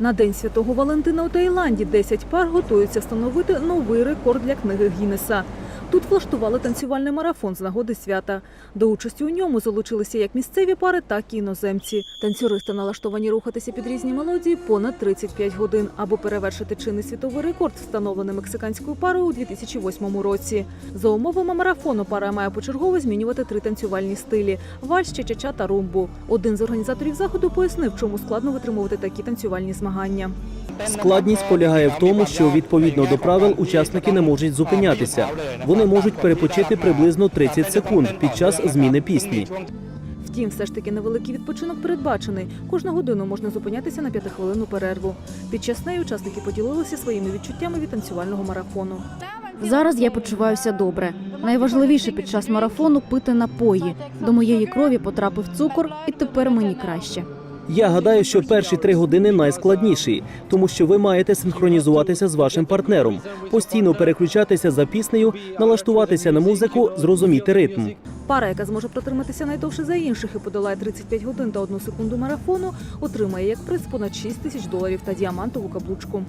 На День Святого Валентина у Таїланді 10 пар готуються встановити новий рекорд для книги Гіннеса. Тут влаштували танцювальний марафон з нагоди свята. До участі у ньому залучилися як місцеві пари, так і іноземці. Танцюристи налаштовані рухатися під різні мелодії понад 35 годин, аби перевершити чинний світовий рекорд, встановлений мексиканською парою у 2008 році. За умовами марафону пара має почергово змінювати три танцювальні стилі: вальс, чачача та румбу. Один з організаторів заходу пояснив, чому складно витримувати такі танцювальні змагання. Складність полягає в тому, що відповідно до правил учасники не можуть зупинятися. Вони можуть перепочити приблизно 30 секунд під час зміни пісні. Втім, все ж таки невеликий відпочинок передбачений. Кожну годину можна зупинятися на п'ятихвилинну перерву. Під час неї учасники поділилися своїми відчуттями від танцювального марафону. Зараз я почуваюся добре. Найважливіше під час марафону пити напої. До моєї крові потрапив цукор, і тепер мені краще. Я гадаю, що перші три години найскладніші, тому що ви маєте синхронізуватися з вашим партнером, постійно переключатися за піснею, налаштуватися на музику, зрозуміти ритм. Пара, яка зможе протриматися найдовше за інших і подолає 35 годин та 1 секунду марафону, отримає як приз понад 6 тисяч доларів та діамантову каблучку.